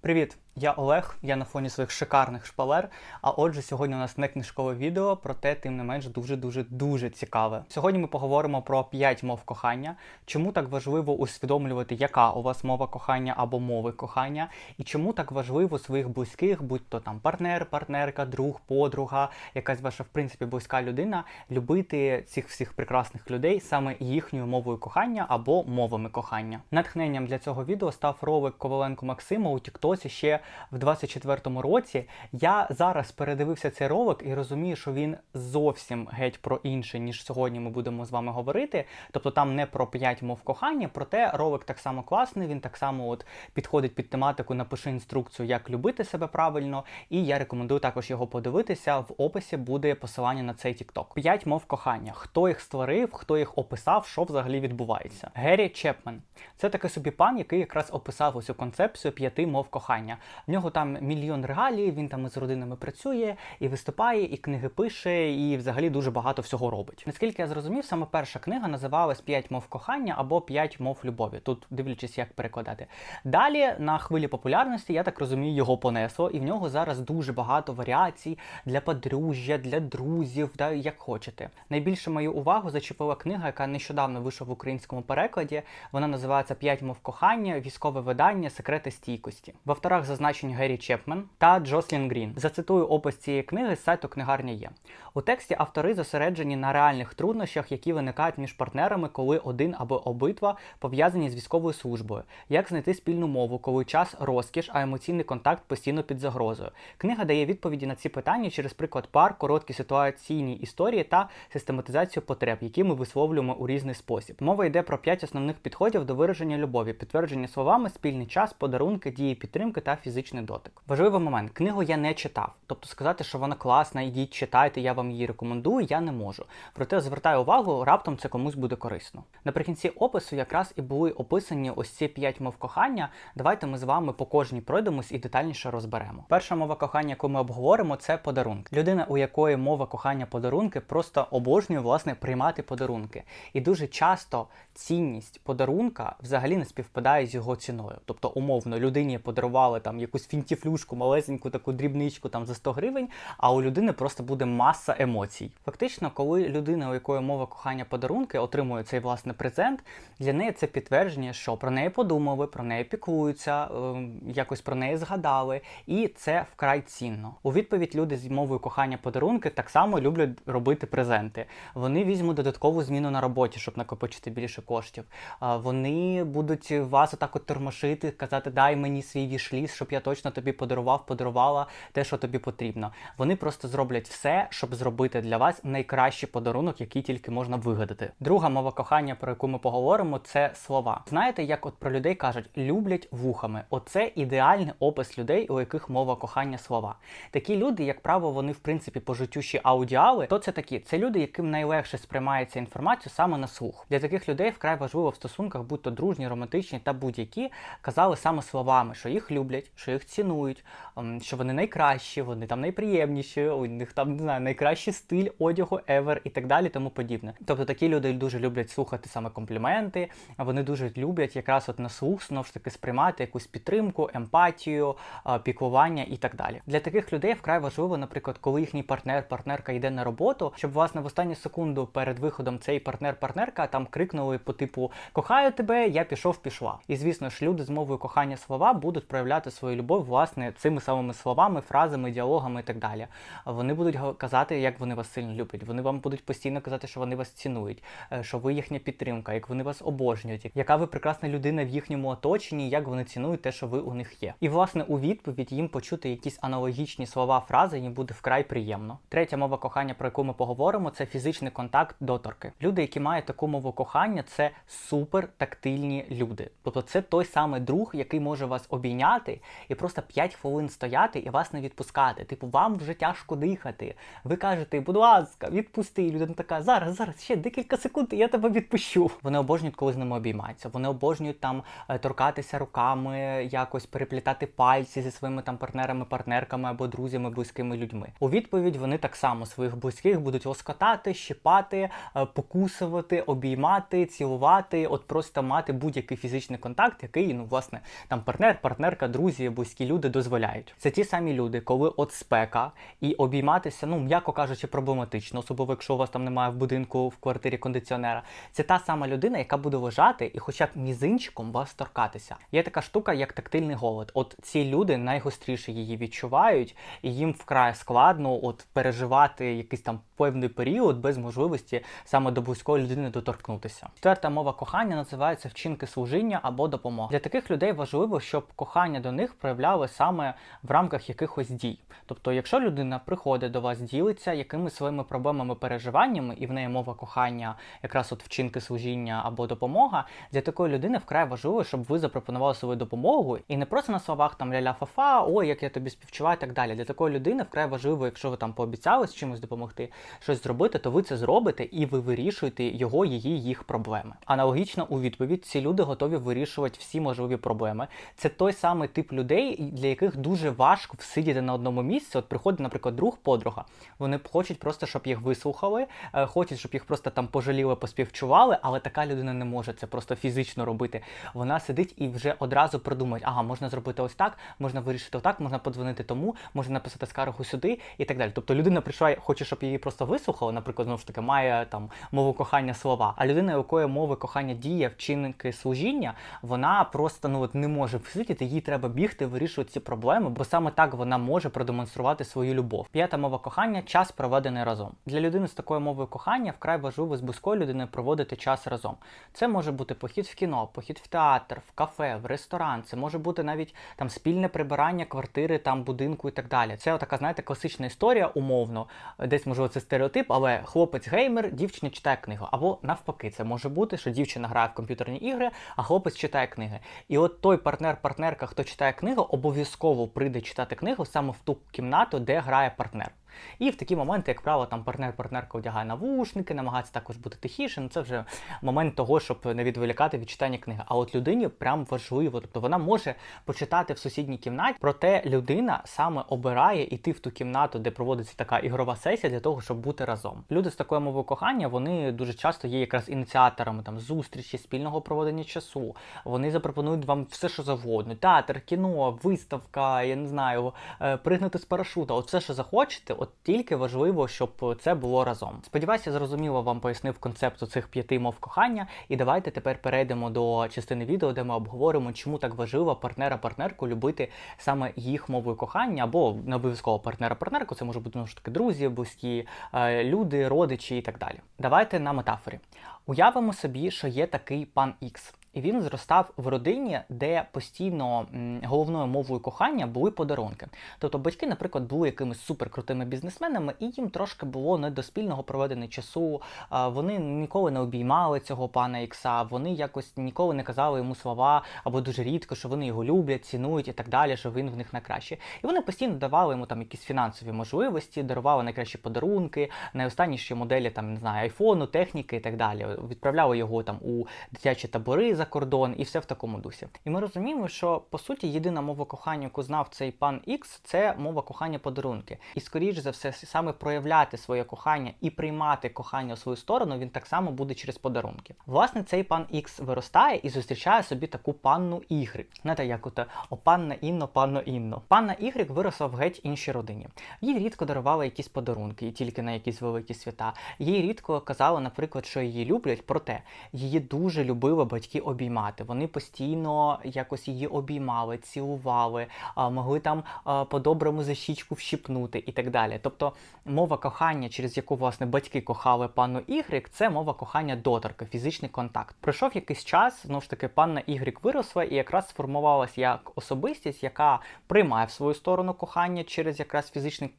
Привіт, я Олег. Я на фоні своїх шикарних шпалер. А отже, сьогодні у нас не книжкове відео, проте тим не менш дуже дуже цікаве. Сьогодні ми поговоримо про 5 мов кохання, чому так важливо усвідомлювати, яка у вас мова кохання або мови кохання, і чому так важливо своїх близьких, будь то там партнер, партнерка, друг, подруга, якась ваша в принципі близька людина, любити цих всіх прекрасних людей саме їхньою мовою кохання або мовами кохання. Натхненням для цього відео став ролик Коваленко Максима у Тіктосі ще в 24-му році. Я зараз передивився цей ролик і розумію, що він зовсім геть про інше, ніж сьогодні ми будемо з вами говорити. Тобто там не про 5 мов кохання, проте ролик так само класний, він так само от підходить під тематику Напиши інструкцію, як любити себе правильно. І я рекомендую також його подивитися. В описі буде посилання на цей TikTok. 5 мов кохання. Хто їх створив, хто їх описав, що взагалі відбувається. Геррі Чепмен. Це такий собі пан, який якраз описав цю концепцію п'яти мов кохання. В нього там мільйон регалій, він там із родинами працює і виступає, і книги пише, і взагалі дуже багато всього робить. Наскільки я зрозумів, саме перша книга називалась П'ять мов кохання або П'ять мов любові. Тут дивлячись, як перекладати. Далі на хвилі популярності, я так розумію, його понесло, і в нього зараз дуже багато варіацій для подружжя, для друзів, да, як хочете. Найбільше мою увагу зачепила книга, яка нещодавно вийшла в українському перекладі. Вона називається П'ять мов кохання, військове видання, секрети стійкості. В авторах зазначені Геррі Чепмен та Джослін Грін. Зацитую опис цієї книги з сайту книгарня є. У тексті автори зосереджені на реальних труднощах, які виникають між партнерами, коли один або обидва пов'язані з військовою службою. Як знайти спільну мову, коли час розкіш, а емоційний контакт постійно під загрозою. Книга дає відповіді на ці питання через приклад пар, короткі ситуаційні історії та систематизацію потреб, які ми висловлюємо у різний спосіб. Мова йде про п'ять основних підходів до вираження любові, підтвердження словами, спільний час, подарунки, дії підтримки та фізичний дотик. Важливий момент: книгу я не читав, тобто сказати, що вона класна, ідіть читайте, я вам її рекомендую, я не можу. Проте звертаю увагу, раптом це комусь буде корисно. Наприкінці опису якраз і були описані ось ці п'ять мов кохання. Давайте ми з вами по кожній пройдемось і детальніше розберемо. Перша мова кохання, яку ми обговоримо, це подарунки. Людина, у якої мова кохання подарунки, просто обожнює власне приймати подарунки. І дуже часто цінність подарунка взагалі не співпадає з його ціною. Тобто, умовно, людині подарували там якусь фінтіфлюшку, малесеньку таку дрібничку там за 100 гривень, а у людини просто буде маса емоцій. Фактично, коли людина, у якої мова кохання подарунки, отримує цей власне презент, для неї це підтвердження, що про неї подумали, про неї піклуються, ем, якось про неї згадали, і це вкрай цінно. У відповідь люди з мовою кохання подарунки так само люблять робити презенти. Вони візьмуть додаткову зміну на роботі, щоб накопичити більше коштів. Вони будуть вас отак от тормошити, казати, дай мені свій вішліс, щоб я точно тобі подарував, подарувала те, що тобі потрібно. Вони просто зроблять все, щоб зробити для вас найкращий подарунок, який тільки можна вигадати. Друга мова кохання, про яку ми поговоримо, це слова. Знаєте, як от про людей кажуть, люблять вухами. Оце ідеальний опис людей, у яких мова кохання слова. Такі люди, як правило, вони в принципі по аудіали. То це такі, це люди, яким найлегше сприймається інформацію саме на слух. Для таких людей вкрай важливо в стосунках, будь то дружні, романтичні та будь-які, казали саме словами, що їх люблять, що їх цінують, ем, що вони найкращі, вони там найприємніші, у них там не знаю, найкращий стиль одягу ever і так далі, тому подібне. Тобто такі люди дуже люблять слухати саме компліменти, а вони дуже люблять якраз от на слух знову ж таки сприймати якусь підтримку, емпатію, а, піклування і так далі. Для таких людей вкрай важливо, наприклад, коли їхній партнер, партнерка йде на роботу, щоб власне в останню секунду перед виходом цей партнер-партнерка там крикнули по типу Кохаю тебе, я пішов, пішла. І звісно ж, люди з мовою кохання слова будуть проявляти свою любов власне цими самими словами, фразами, діалогами і так далі. Вони будуть казати, як вони вас сильно люблять. Вони вам будуть постійно казати, що вони вас цінують, е, що ви їхня підтримка, як вони вас обожнюють, яка ви прекрасна людина в їхньому оточенні, як вони цінують те, що ви у них є. І власне у відповідь їм почути якісь аналогічні слова, фрази їм буде вкрай приємно. Третя мова кохання, про яку ми поговоримо, це фізичний контакт доторки. Люди, які мають таку мову кохання, це супер тактильні люди. Тобто це той самий друг, який може вас обійняти і просто 5 хвилин стояти і вас не відпускати. Типу, вам вже тяжко дихати. Ви кажете, будь ласка, відпусти. І людина така, зараз, зараз, ще декілька секунд, і я тебе відпущу. Вони обожнюють, коли з ними обіймаються. Вони обожнюють там е, торкатися руками, якось переплітати пальці зі своїми там партнерами, партнерками або друзями, близькими людьми. У відповідь вони так само своїх близьких будуть лоскотати, щипати, е, покусувати, обіймати, цілувати, от просто мати будь-який фізичний контакт, який, ну, власне, там партнер, партнерка, друзі друзі, близькі люди дозволяють. Це ті самі люди, коли от спека і обійматися, ну м'яко кажучи, проблематично, особливо якщо у вас там немає в будинку в квартирі кондиціонера. Це та сама людина, яка буде лежати і хоча б мізинчиком вас торкатися. Є така штука, як тактильний голод. От ці люди найгостріше її відчувають, і їм вкрай складно от переживати якийсь там певний період без можливості саме до близької людини доторкнутися. Четверта мова кохання називається вчинки служіння або допомога. Для таких людей важливо, щоб кохання до них проявляли саме в рамках якихось дій. Тобто, якщо людина приходить до вас, ділиться якимись своїми проблемами, переживаннями, і в неї мова кохання, якраз от вчинки служіння або допомога, для такої людини вкрай важливо, щоб ви запропонували свою допомогу і не просто на словах там ля-ля фа-фа, ой, як я тобі співчуваю, і так далі. Для такої людини вкрай важливо, якщо ви там пообіцяли з чимось допомогти, щось зробити, то ви це зробите і ви вирішуєте його, її, їх проблеми. Аналогічно у відповідь ці люди готові вирішувати всі можливі проблеми. Це той самий тип людей, для яких дуже важко всидіти на одному місці. От приходить, наприклад, друг, подруга. Вони хочуть просто, щоб їх вислухали, е, хочуть, щоб їх просто там пожаліли, поспівчували, але така людина не може це просто фізично робити. Вона сидить і вже одразу продумує, ага, можна зробити ось так, можна вирішити отак, можна подзвонити тому, можна написати скаргу сюди і так далі. Тобто людина прийшла, хоче, щоб її просто вислухали, наприклад, знову ж таки, має там мову кохання слова. А людина, якої мови кохання діє, вчинки служіння, вона просто ну от не може всидіти, їй треба бігти, вирішувати ці проблеми, бо саме так вона може продемонструвати свою любов. П'ята мова кохання час проведений разом. Для людини з такою мовою кохання вкрай важливо з близькою людиною проводити час разом. Це може бути похід в кіно, похід в театр, в кафе, в ресторан. Це може бути навіть там спільне прибирання квартири, там будинку і так далі. Це така, знаєте, класична історія, умовно. Десь можливо це стереотип, але хлопець геймер, дівчина читає книгу. Або навпаки, це може бути, що дівчина грає в комп'ютерні ігри, а хлопець читає книги. І от той партнер-партнерка, хто читає книгу, обов'язково прийде читати книгу саме в ту кімнату, де грає партнер. І в такі моменти, як правило, там партнер-партнерка одягає навушники, намагається також бути тихіше. Ну це вже момент того, щоб не відволікати від читання книги. А от людині прям важливо, тобто вона може почитати в сусідній кімнаті, проте людина саме обирає йти в ту кімнату, де проводиться така ігрова сесія, для того, щоб бути разом. Люди з такою мовою кохання вони дуже часто є якраз ініціаторами там зустрічі, спільного проведення часу. Вони запропонують вам все, що завгодно: театр, кіно, виставка, я не знаю, е, пригнути з парашута. От все, що захочете, от тільки важливо, щоб це було разом. Сподіваюся, зрозуміло вам пояснив концепт цих п'яти мов кохання. І давайте тепер перейдемо до частини відео, де ми обговоримо, чому так важливо партнера-партнерку любити саме їх мовою кохання, або не обов'язково партнера-партнерку, це може бути ж таки друзі, близькі е, люди, родичі і так далі. Давайте на метафорі. Уявимо собі, що є такий пан Ікс. І він зростав в родині, де постійно головною мовою кохання були подарунки. Тобто батьки, наприклад, були якимись суперкрутими бізнесменами, і їм трошки було не до спільного проведення часу. Вони ніколи не обіймали цього пана Ікса, вони якось ніколи не казали йому слова або дуже рідко, що вони його люблять, цінують і так далі, що він в них найкраще. І вони постійно давали йому там якісь фінансові можливості, дарували найкращі подарунки, найостанніші моделі там не знаю, айфону, техніки і так далі. Відправляли його там у дитячі табори кордон і все в такому дусі. І ми розуміємо, що по суті єдина мова кохання, яку знав цей пан Ікс, це мова кохання подарунки. І скоріш за все, саме проявляти своє кохання і приймати кохання у свою сторону він так само буде через подарунки. Власне, цей пан Ікс виростає і зустрічає собі таку панну Ігри. Знаєте, як от о панна Інно, панно Інно. Панна Ігрик виросла в геть іншій родині. Їй рідко дарували якісь подарунки, і тільки на якісь великі свята. Їй рідко казали, наприклад, що її люблять, проте її дуже любили батьки обіймати. Вони постійно якось її обіймали, цілували, могли там по-доброму за щічку вщипнути і так далі. Тобто мова кохання, через яку власне батьки кохали панну Ігрик, це мова кохання доторка, фізичний контакт. Пройшов якийсь час, знову ж таки, панна Ігрик виросла і якраз сформувалась як особистість, яка приймає в свою сторону кохання через якраз фізичний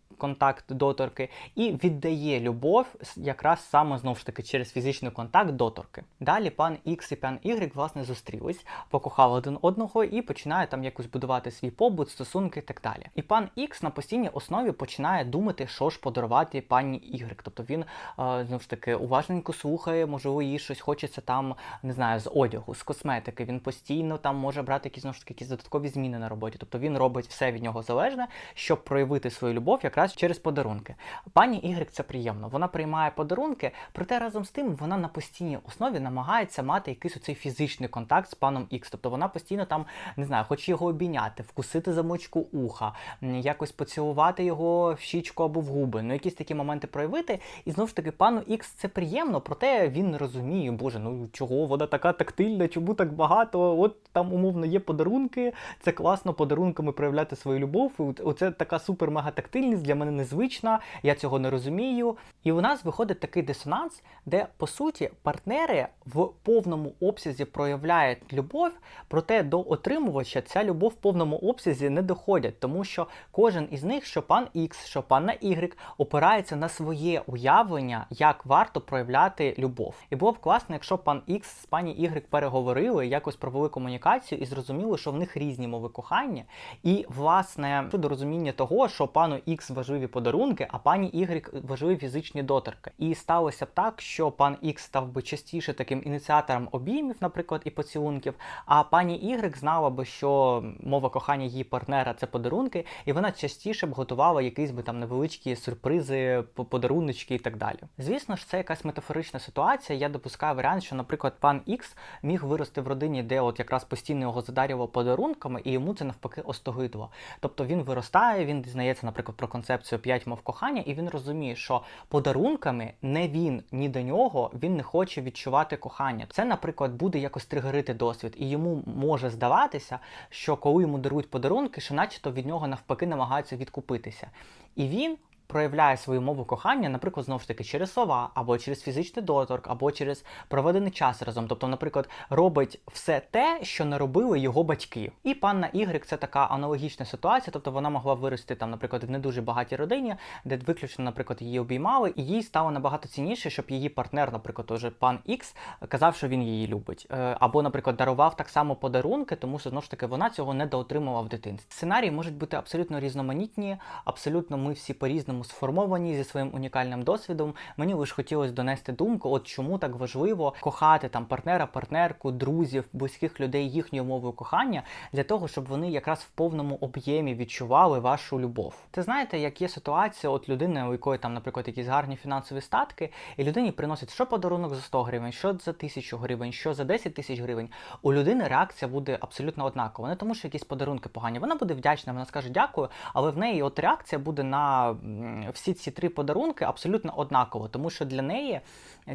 доторки, і віддає любов якраз саме знову ж таки через фізичний контакт доторки. Далі пан Ікс і пан Y, власне зустрілись, покохали один одного і починає там якось будувати свій побут, стосунки і так далі. І пан Ікс на постійній основі починає думати, що ж подарувати пані Y. Тобто він е, знову ж таки уважненько слухає, можливо, їй щось хочеться там, не знаю, з одягу, з косметики. Він постійно там може брати якісь знову ж таки якісь додаткові зміни на роботі. Тобто він робить все від нього залежне, щоб проявити свою любов якраз раз через подарунки. Пані Ігрик це приємно. Вона приймає подарунки, проте разом з тим вона на постійній основі намагається мати якийсь оцей фізичний контакт з паном Ікс. Тобто вона постійно там не знаю, хоче його обійняти, вкусити замочку уха, якось поцілувати його в щічку або в губи. Ну якісь такі моменти проявити. І знову ж таки, пану Ікс це приємно, проте він не розуміє, боже, ну чого вона така тактильна, чому так багато? От там умовно є подарунки. Це класно подарунками проявляти свою любов. Оце така супер мега тактильність для мене незвична. Я цього не розумію. І у нас виходить такий дисонанс, де по суті партнери в повному обсязі проявляють любов, проте до отримувача ця любов в повному обсязі не доходять, тому що кожен із них, що пан X, що панна Y, опирається на своє уявлення, як варто проявляти любов. І було б класно, якщо пан X з пані Y переговорили, якось провели комунікацію і зрозуміли, що в них різні мови кохання. І власне щодо розуміння того, що пану X важливі подарунки, а пані Y важливі фізичні доторки. І сталося б так, що пан X став би частіше таким ініціатором обіймів, наприклад, і поцілунків. А пані Y знала би, що мова кохання її партнера це подарунки, і вона частіше б готувала якісь би там невеличкі сюрпризи, по- подаруночки і так далі. Звісно ж, це якась метафорична ситуація. Я допускаю варіант, що, наприклад, пан X міг вирости в родині, де от якраз постійно його задарював подарунками, і йому це навпаки остогидло. Тобто він виростає, він дізнається, наприклад, про концепцію п'ять мов кохання, і він розуміє, що подарунками не він, ні до нього він не хоче відчувати кохання. Це, наприклад, буде якось тригерити досвід, і йому може здаватися, що коли йому дарують подарунки, що начебто від нього навпаки намагаються відкупитися. І він. Проявляє свою мову кохання, наприклад, знову ж таки через слова, або через фізичний доторк, або через проведений час разом. Тобто, наприклад, робить все те, що не робили його батьки. І панна Ігрик це така аналогічна ситуація. Тобто вона могла вирости там, наприклад, в не дуже багатій родині, де виключно, наприклад, її обіймали, і їй стало набагато цінніше, щоб її партнер, наприклад, уже пан Ікс, казав, що він її любить. Е, Або, наприклад, дарував так само подарунки, тому що знову ж таки вона цього не доотримувала в дитинстві. Сценарії можуть бути абсолютно різноманітні, абсолютно ми всі по-різному сформовані зі своїм унікальним досвідом. Мені лише хотілося донести думку, от чому так важливо кохати там партнера, партнерку, друзів, близьких людей їхньою мовою кохання, для того, щоб вони якраз в повному об'ємі відчували вашу любов. Це знаєте, як є ситуація, от людини, у якої там, наприклад, якісь гарні фінансові статки, і людині приносять що подарунок за 100 гривень, що за 1000 гривень, що за 10 тисяч гривень. У людини реакція буде абсолютно однакова. Не тому, що якісь подарунки погані. Вона буде вдячна, вона скаже дякую, але в неї от реакція буде на всі ці три подарунки абсолютно однаково, тому що для неї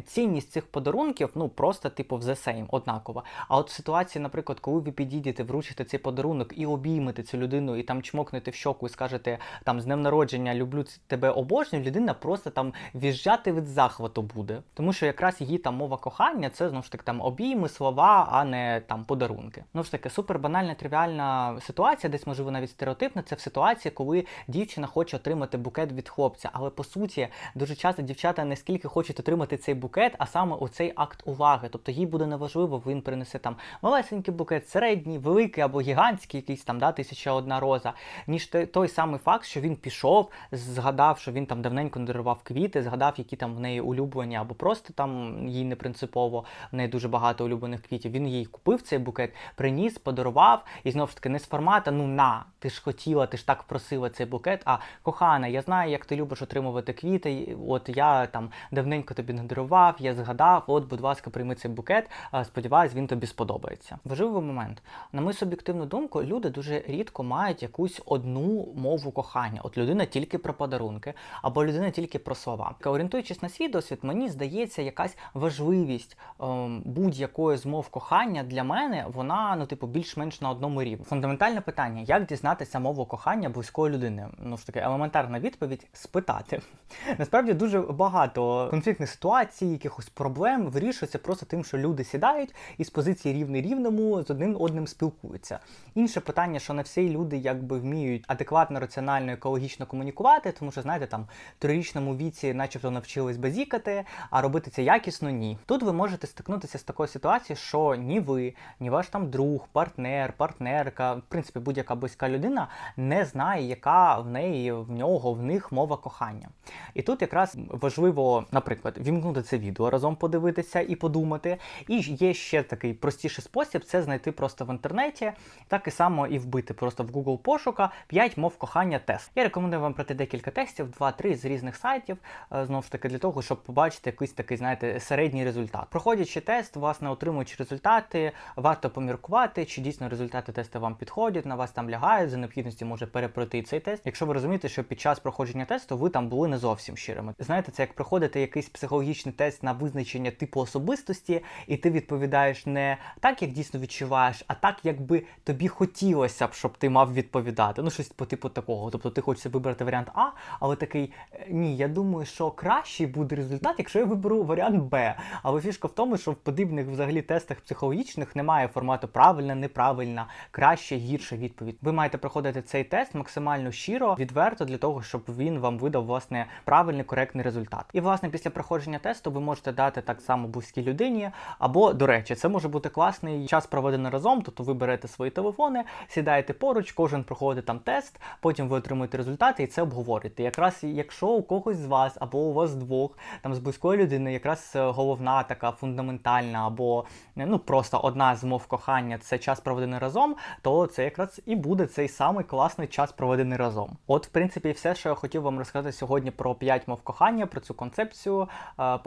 цінність цих подарунків ну просто типу the same, однакова. А от в ситуації, наприклад, коли ви підійдете, вручите цей подарунок і обіймете цю людину, і там чмокнете в щоку і скажете там з днем народження люблю тебе обожнюю, людина просто там віжджати від захвату буде. Тому що якраз її там мова кохання це знову ж таки там обійми, слова, а не там подарунки. Ну ж таки, супер банальна, тривіальна ситуація, десь можливо навіть стереотипна. Це в ситуації, коли дівчина хоче отримати букет від хлопця. Але по суті, дуже часто дівчата не скільки хочуть отримати цей букет, а саме у цей акт уваги. Тобто їй буде неважливо, він принесе там малесенький букет, середній, великий або гігантський, якийсь там да, тисяча одна роза, ніж той, самий факт, що він пішов, згадав, що він там давненько не дарував квіти, згадав, які там в неї улюблені, або просто там їй не принципово, в неї дуже багато улюблених квітів. Він їй купив цей букет, приніс, подарував, і знову ж таки не з формата, ну на, ти ж хотіла, ти ж так просила цей букет. А кохана, я знаю, як ти любиш отримувати квіти. От я там давненько тобі не дарував, я згадав. От, будь ласка, прийми цей букет. Сподіваюсь, він тобі сподобається. Важливий момент. На мою суб'єктивну думку, люди дуже рідко мають якусь одну мову кохання. От людина тільки про подарунки, або людина тільки про слова. Орієнтуючись на свій досвід, мені здається, якась важливість ем, будь-якої з мов кохання для мене вона ну, типу, більш-менш на одному рівні. Фундаментальне питання: як дізнатися мову кохання близької людини? Ну ж таки, елементарна відповідь спитати. Насправді дуже багато конфліктних ситуацій, якихось проблем вирішується просто тим, що люди сідають і з позиції рівний рівному з одним одним спілкуються. Інше питання, що не всі люди якби вміють адекватно, раціонально, екологічно комунікувати, тому що знаєте, там в трирічному віці, начебто, навчились базікати, а робити це якісно ні. Тут ви можете стикнутися з такою ситуацією, що ні ви, ні ваш там друг, партнер, партнерка, в принципі, будь-яка близька людина не знає, яка в неї, в нього, в них мова кохання. І тут якраз важливо, наприклад, вімкнути це відео разом подивитися і подумати. І є ще такий простіший спосіб це знайти просто в інтернеті, так і само і вбити просто в Google пошука 5 мов кохання тест. Я рекомендую вам пройти декілька тестів, 2-3 з різних сайтів, е, знову ж таки, для того, щоб побачити якийсь такий, знаєте, середній результат. Проходячи тест, власне, отримуючи результати, варто поміркувати, чи дійсно результати тесту вам підходять, на вас там лягають, за необхідності може перепройти цей тест. Якщо ви розумієте, що під час проходження тесту ви там були не зовсім щирими. Знаєте, це як проходити якийсь психологічний тест на визначення типу особистості, і ти відповідаєш не так, як дійсно відчуваєш, а так, якби тобі хотілося б, щоб ти мав відповідати. Ну, щось по типу такого. Тобто ти хочеш вибрати варіант А, але такий «Е, ні, я думаю, що кращий буде результат, якщо я виберу варіант Б. Але фішка в тому, що в подібних взагалі тестах психологічних немає формату правильна, неправильна, краще, гірша відповідь. Ви маєте проходити цей тест максимально щиро, відверто для того, щоб він вам видав власне правильний коректний результат. І власне після проходження тесту ви можете дати так само близькій людині. Або, до речі, це може бути класний час проведений разом. Тобто ви берете свої телефони, сідаєте поруч, кожен проходить там тест, потім ви отримуєте результати і це обговорюєте. Якраз якщо у когось з вас або у вас двох там з близької людини, якраз е, головна така фундаментальна, або е, ну просто одна з мов кохання це час проведений разом, то це якраз і буде цей самий класний час проведений разом. От, в принципі, все, що я хотів вам розказати сьогодні про 5 мов кохання, про цю концепцію.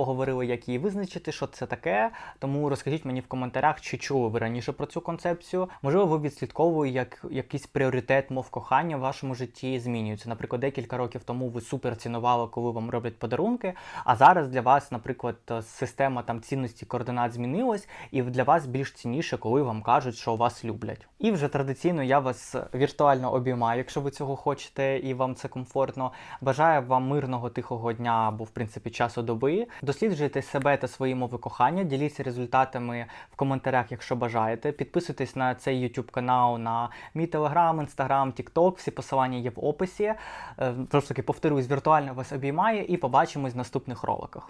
Поговорили, як її визначити, що це таке. Тому розкажіть мені в коментарях, чи чули ви раніше про цю концепцію. Можливо, ви відслідковуєте, як якийсь пріоритет мов кохання в вашому житті змінюється. Наприклад, декілька років тому ви супер цінували, коли вам роблять подарунки. А зараз для вас, наприклад, система там цінності координат змінилась, і для вас більш цінніше, коли вам кажуть, що вас люблять. І вже традиційно я вас віртуально обіймаю, якщо ви цього хочете і вам це комфортно. Бажаю вам мирного тихого дня або в принципі часу доби. Досліджуйте себе та свої мови кохання, діліться результатами в коментарях, якщо бажаєте. Підписуйтесь на цей YouTube канал, на мій телеграм, інстаграм, тікток. Всі посилання є в описі. Просто таки повторюсь, віртуально вас обіймає і побачимось в наступних роликах.